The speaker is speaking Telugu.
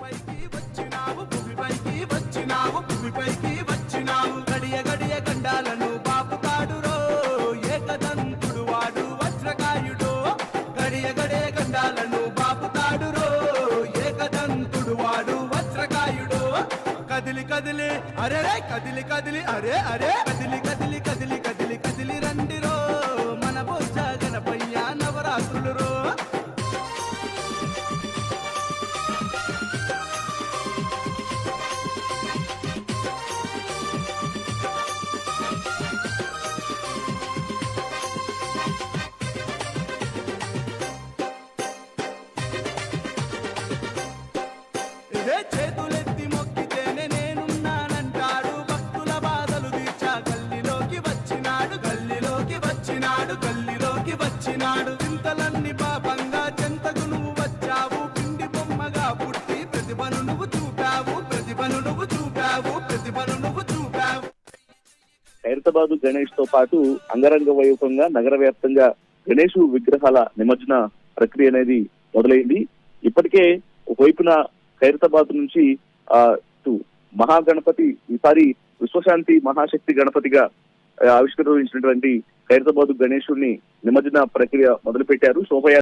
భూమిపైకి వచ్చినావు భూమిపైకి వచ్చినావు భూమిపైకి వచ్చినావు. గడియ గడియ గండాలను బాపుతాడు ఏకదంతుడు వాడు వజ్రకాయుడు. గడియ గడియ గండాలను బాపుతాడు ఏకదంతుడు వాడు వజ్రకాయుడు. కదిలి కదిలి అరే కదిలి కదిలి అరే అరే కదిలి కదిలి. ఇదే చేతులెత్తి మొక్కితేనే నేనున్నానంటాడు. భక్తుల బాధలు తీర్చా గల్లిలోకి వచ్చినాడు. గల్లిలోకి వచ్చినాడు గల్లిలోకి వచ్చినాడు. చింతలన్నీ పాపంగా చెంతకు నువ్వు వచ్చావు. పిండి బొమ్మగా పుట్టి ప్రతిభను నువ్వు చూపావు. ప్రతిభను నువ్వు చూపావు. ప్రతిభను నువ్వు చూపావు. ఖైరతాబాద్ గణేష్తో పాటు అంగరంగ వైభవంగా నగర వ్యాప్తంగా గణేష్ విగ్రహాల నిమజ్జన ప్రక్రియ అనేది మొదలైంది. ఇప్పటికే ఒకవైపున ఖైరతాబాద్ నుంచి ఆ మహాగణపతి ఈసారి విశ్వశాంతి మహాశక్తి గణపతిగా ఆవిష్కరించినటువంటి ఖైరతాబాద్ గణేశుడిని నిమజ్జన ప్రక్రియ మొదలుపెట్టారు. శోభయాత్ర